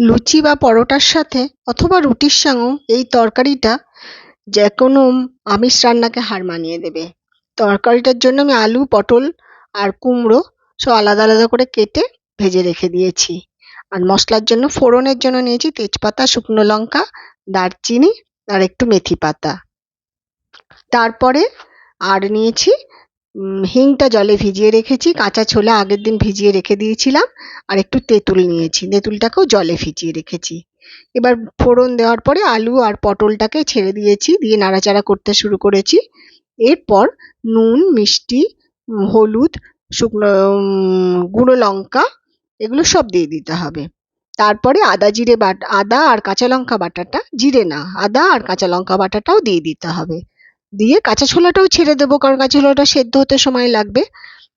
লুচি বা পরোটার সাথে অথবা রুটির সঙ্গেও এই তরকারিটা যে কোনো আমিষ রান্নাকে হার মানিয়ে দেবে। তরকারিটার জন্য আমি আলু, পটল আর কুমড়ো সব আলাদা আলাদা করে কেটে ভেজে রেখে দিয়েছি। আর মশলার জন্য ফোড়নের জন্য নিয়েছি তেজপাতা, শুকনো লঙ্কা, দারচিনি আর একটু মেথি পাতা তারপরে আর নিয়েছি হিংটা জলে ভিজিয়ে রেখেছি, কাঁচা ছোলা আগের দিন ভিজিয়ে রেখে দিয়েছিলাম, আর একটু তেঁতুল নিয়েছি, তেঁতুলটাকেও জলে ভিজিয়ে রেখেছি। এবার ফোড়ন দেওয়ার পরে আলু আর পটলটাকে ছেড়ে দিয়েছি, দিয়ে নাড়াচাড়া করতে শুরু করেছি। এরপর নুন, মিষ্টি হলুদ, শুকনো গুঁড়ো লঙ্কা, এগুলো সব দিয়ে দিতে হবে। তারপরে আদা জিরে বাট, আদা আর কাঁচা লঙ্কা বাটাটা, জিরে না, আদা আর কাঁচা লঙ্কা বাটাটাও দিয়ে দিতে হবে। দিয়ে কাঁচা ছোলাটাও ছেড়ে দেবো, কারণ কাঁচা ছোলাটা সেদ্ধ হতে সময় লাগবে।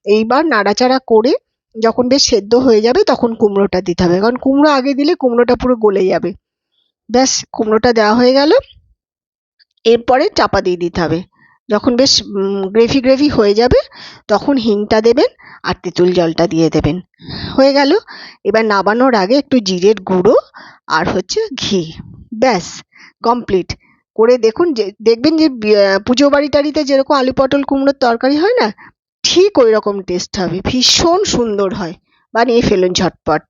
এইবার নাড়াচাড়া করে যখন বেশ সেদ্ধ হয়ে যাবে তখন কুমড়োটা দিতে হবে, কারণ কুমড়ো আগে দিলে কুমড়োটা পুরো গলে যাবে। ব্যাস, কুমড়োটা দেওয়া হয়ে গেল। এরপরে চাপা দিয়ে দিতে হবে। যখন বেশ গ্রেভি গ্রেভি হয়ে যাবে, তখন হিংটা দেবেন আর তেঁতুল জলটা দিয়ে দেবেন। হয়ে গেল। এবার নামানোর আগে একটু জিরের গুঁড়ো আর হচ্ছে ঘি। ব্যাস কমপ্লিট করে দেখুন যে, দেখবেন যে পুজো বাড়ি টাড়িতে যেরকম আলু পটল কুমড়োর তরকারি হয় না, ঠিক ওই রকম টেস্ট হবে, ভীষণ সুন্দর হয়। বানিয়ে ফেলুন ঝটপট।